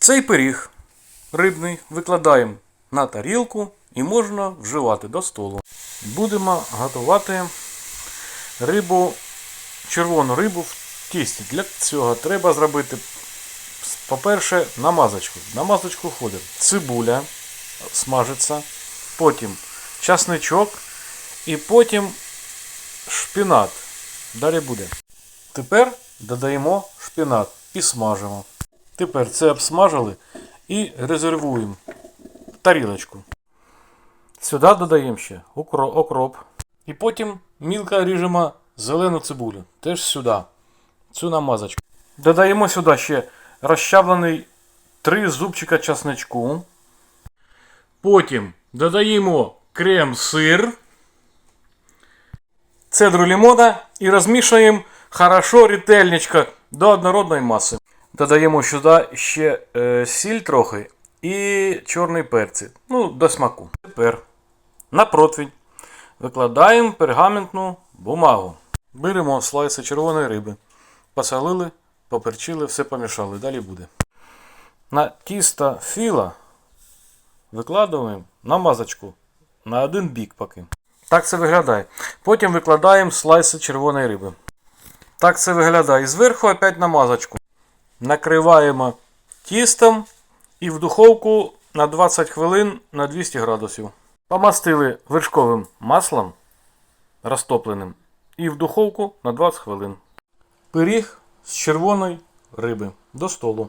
Цей пиріг рибний викладаємо на тарілку і можна вживати до столу. Будемо готувати рибу, червону рибу в тісті. Для цього треба зробити, по-перше, намазочку. Намазочку входить цибуля, смажиться, потім часничок і потім шпінат. Далі буде. Тепер додаємо шпінат і смажимо. Тепер це обсмажили і резервуємо тарілочку. Сюди додаємо ще окроп. І потім мілко ріжемо зелену цибулю. Теж сюди. Цю намазочку. Додаємо сюди ще розчавлений 3 зубчика часничку. Потім додаємо крем-сир, цедру лимона і розмішуємо хорошо ретельничко до однородної маси. Додаємо сюди ще е, сіль трохи і чорний перці. Ну, до смаку. Тепер на противень викладаємо пергаментну бумагу. Беремо слайси червоної риби. Посолили, поперчили, все помішали. Далі буде. На тісто філа викладаємо намазочку на один бік поки. Так це виглядає. Потім викладаємо слайси червоної риби. Так це виглядає. І зверху опять намазочку. Накриваємо тістом і в духовку на 20 хвилин на 200 градусів. Помастили вершковим маслом розтопленим і в духовку на 20 хвилин. Пиріг з червоної риби до столу.